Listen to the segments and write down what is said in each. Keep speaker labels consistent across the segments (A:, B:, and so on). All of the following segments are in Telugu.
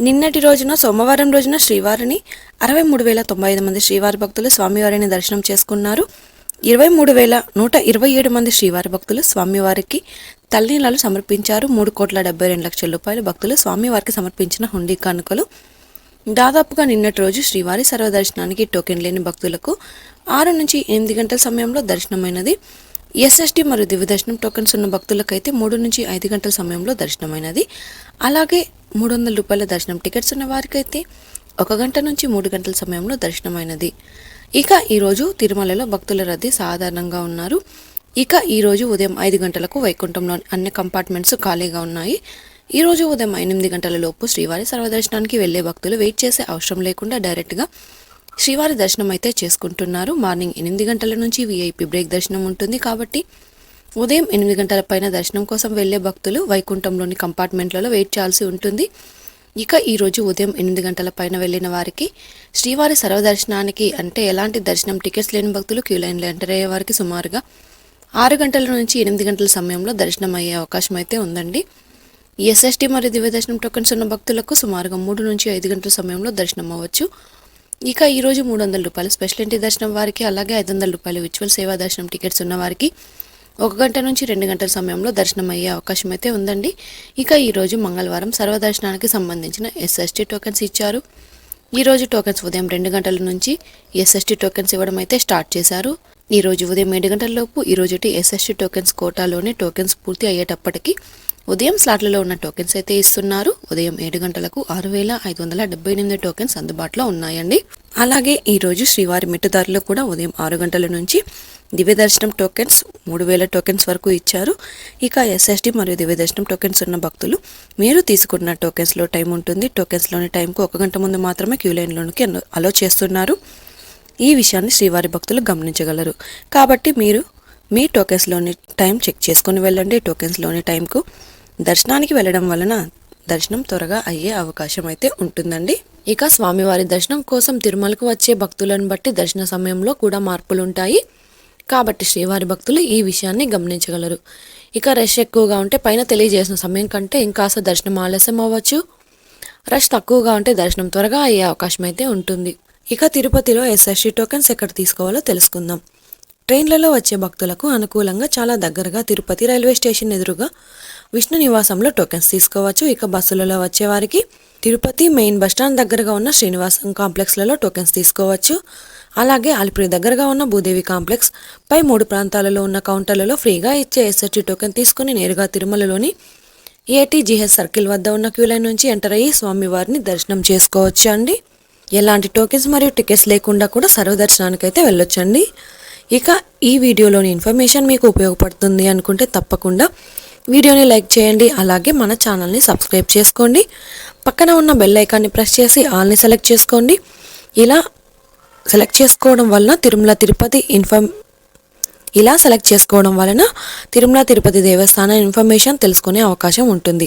A: నిన్నటి రోజున సోమవారం రోజున శ్రీవారిని అరవై మూడు వేల తొంభై ఐదు మంది శ్రీవారి భక్తులు స్వామివారిని దర్శనం చేసుకున్నారు. ఇరవై మూడు వేల నూట ఇరవై ఏడు మంది శ్రీవారి భక్తులు స్వామివారికి తల్లినీళ్ళు సమర్పించారు. మూడు కోట్ల డెబ్బై రెండు లక్షల రూపాయలు భక్తులు స్వామివారికి సమర్పించిన హుండీ కానుకలు. దాదాపుగా నిన్నటి రోజు శ్రీవారి సర్వదర్శనానికి టోకెన్ లేని భక్తులకు ఆరు నుంచి ఎనిమిది గంటల సమయంలో దర్శనమైనది. ఎస్ఎస్టి మరియు దివ్య దర్శనం టోకెన్స్ ఉన్న భక్తులకైతే మూడు నుంచి ఐదు గంటల సమయంలో దర్శనమైనది. అలాగే మూడు వందల రూపాయల దర్శనం టికెట్స్ ఉన్న వారికైతే ఒక గంట నుంచి మూడు గంటల సమయంలో దర్శనమైనది. ఇక ఈరోజు తిరుమలలో భక్తుల రద్దీ సాధారణంగా ఉన్నారు. ఇక ఈరోజు ఉదయం ఐదు గంటలకు వైకుంఠంలోని అన్ని కంపార్ట్మెంట్స్ ఖాళీగా ఉన్నాయి. ఈ రోజు ఉదయం ఎనిమిది గంటల లోపు శ్రీవారి సర్వదర్శనానికి వెళ్ళే భక్తులు వెయిట్ చేసే అవసరం లేకుండా డైరెక్ట్గా శ్రీవారి దర్శనం అయితే చేసుకుంటున్నారు. మార్నింగ్ ఎనిమిది గంటల నుంచి వీఐపీ బ్రేక్ దర్శనం ఉంటుంది కాబట్టి ఉదయం ఎనిమిది గంటల పైన దర్శనం కోసం వెళ్ళే భక్తులు వైకుంఠంలోని కంపార్ట్మెంట్లలో వెయిట్ చేయాల్సి ఉంటుంది. ఇక ఈరోజు ఉదయం ఎనిమిది గంటల పైన వెళ్ళిన వారికి శ్రీవారి సర్వదర్శనానికి అంటే ఎలాంటి దర్శనం టికెట్స్ లేని భక్తులు క్యూ లైన్లో ఎంటర్ అయ్యే వారికి సుమారుగా ఆరు గంటల నుంచి ఎనిమిది గంటల సమయంలో దర్శనం అయ్యే అవకాశం అయితే ఉందండి. ఎస్ఎస్టీ మరియు దివ్య దర్శనం టోకెన్స్ ఉన్న భక్తులకు సుమారుగా మూడు నుంచి ఐదు గంటల సమయంలో దర్శనం అవ్వచ్చు. ఇక ఈరోజు మూడు వందల రూపాయలు స్పెషల్ దర్శనం వారికి అలాగే ఐదు వందల రూపాయలు విచువల్ సేవా దర్శనం టికెట్స్ ఉన్న వారికి ఒక గంట నుంచి రెండు గంటల సమయంలో దర్శనం అయ్యే అవకాశం అయితే ఉందండి. ఇక ఈరోజు మంగళవారం సర్వదర్శనానికి సంబంధించిన ఎస్ఎస్టీ టోకెన్స్ ఇచ్చారు. ఈరోజు టోకెన్స్ ఉదయం రెండు గంటల నుంచి ఎస్ఎస్టీ టోకెన్స్ ఇవ్వడం అయితే స్టార్ట్ చేశారు. ఈ రోజు ఉదయం ఏడు గంటలలోపు ఈ రోజుటి ఎస్ఎస్టీ టోకెన్స్ కోటాలోనే టోకెన్స్ పూర్తి అయ్యేటప్పటికి ఉదయం స్లాట్లలో ఉన్న టోకెన్స్ అయితే ఇస్తున్నారు. ఉదయం ఏడు గంటలకు ఆరు వేల ఐదు వందల డెబ్బై ఎనిమిది టోకెన్స్ అందుబాటులో ఉన్నాయండి. అలాగే ఈ రోజు శ్రీవారి మిట్టుదారిలో కూడా ఉదయం ఆరు గంటల నుంచి దివ్య దర్శనం టోకెన్స్ మూడు వేల టోకెన్స్ వరకు ఇచ్చారు. ఇక ఎస్ఎస్డి మరియు దివ్య దర్శనం టోకెన్స్ ఉన్న భక్తులు మీరు తీసుకున్న టోకెన్స్లో టైం ఉంటుంది. టోకెన్స్లోని టైంకు ఒక గంట ముందు మాత్రమే క్యూ లైన్లోనికి అలో చేస్తున్నారు. ఈ విషయాన్ని శ్రీవారి భక్తులు గమనించగలరు. కాబట్టి మీరు మీ టోకెన్స్లోని టైం చెక్ చేసుకుని వెళ్ళండి. టోకెన్స్లోని టైంకు దర్శనానికి వెళ్ళడం వలన దర్శనం త్వరగా అయ్యే అవకాశం అయితే ఉంటుందండి. ఇక స్వామివారి దర్శనం కోసం తిరుమలకు వచ్చే భక్తులను బట్టి దర్శన సమయంలో కూడా మార్పులు ఉంటాయి కాబట్టి శ్రీవారి భక్తులు ఈ విషయాన్ని గమనించగలరు. ఇక రష్ ఎక్కువగా ఉంటే పైన తెలియజేసిన సమయం కంటే ఇంకాస్త దర్శనం ఆలస్యం అవ్వచ్చు. రష్ తక్కువగా ఉంటే దర్శనం త్వరగా అయ్యే అవకాశం అయితే ఉంటుంది. ఇక తిరుపతిలో ఎస్ఎస్టీ టోకెన్స్ ఎక్కడ తీసుకోవాలో తెలుసుకుందాం. ట్రైన్లలో వచ్చే భక్తులకు అనుకూలంగా చాలా దగ్గరగా తిరుపతి రైల్వే స్టేషన్ ఎదురుగా విష్ణు నివాసంలో టోకెన్స్ తీసుకోవచ్చు. ఇక బస్సులలో వచ్చేవారికి తిరుపతి మెయిన్ బస్టాండ్ దగ్గరగా ఉన్న శ్రీనివాసం కాంప్లెక్స్లలో టోకెన్స్ తీసుకోవచ్చు. అలాగే అలిపిరి దగ్గరగా ఉన్న భూదేవి కాంప్లెక్స్ పై మూడు ప్రాంతాలలో ఉన్న కౌంటర్లలో ఫ్రీగా ఇచ్చే ఎస్ఎస్టీ టోకెన్ తీసుకుని నేరుగా తిరుమలలోని ఏటీజీహెచ్ సర్కిల్ వద్ద ఉన్న క్యూలైన్ నుంచి ఎంటర్ అయ్యి స్వామివారిని దర్శనం చేసుకోవచ్చు అండి. ఎలాంటి టోకెన్స్ మరియు టికెట్స్ లేకుండా కూడా సర్వదర్శనానికి అయితే వెళ్ళొచ్చండి. ఇక ఈ వీడియోలోని ఇన్ఫర్మేషన్ మీకు ఉపయోగపడుతుంది అనుకుంటే తప్పకుండా వీడియోని లైక్ చేయండి అలాగే మన ఛానల్ని సబ్స్క్రైబ్ చేసుకోండి. పక్కన ఉన్న బెల్ ఐకాన్ని ప్రెస్ చేసి ఆల్ని సెలెక్ట్ చేసుకోండి. ఇలా సెలెక్ట్ చేసుకోవడం వలన తిరుమల తిరుపతి ఇన్ఫర్మ్ ఇలా సెలెక్ట్ చేసుకోవడం వలన తిరుమల తిరుపతి దేవస్థానం ఇన్ఫర్మేషన్ తెలుసుకునే అవకాశం ఉంటుంది.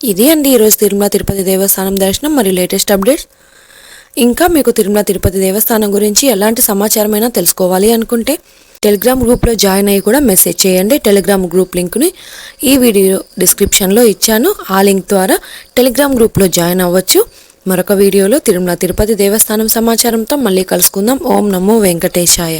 A: ఇది అండి ఈరోజు తిరుమల తిరుపతి దేవస్థానం దర్శనం మరియు లేటెస్ట్ అప్డేట్స్. ఇంకా మీకు తిరుమల తిరుపతి దేవస్థానం గురించి ఎలాంటి సమాచారమైనా తెలుసుకోవాలి అనుకుంటే టెలిగ్రామ్ గ్రూప్లో జాయిన్ అయ్యి కూడా మెసేజ్ చేయండి. టెలిగ్రామ్ గ్రూప్ లింక్ని ఈ వీడియో డిస్క్రిప్షన్లో ఇచ్చాను. ఆ లింక్ ద్వారా టెలిగ్రామ్ గ్రూప్లో జాయిన్ అవ్వచ్చు. మరొక వీడియోలో తిరుమల తిరుపతి దేవస్థానం సమాచారంతో మళ్ళీ కలుసుకుందాం. ఓం నమో వెంకటేశాయ.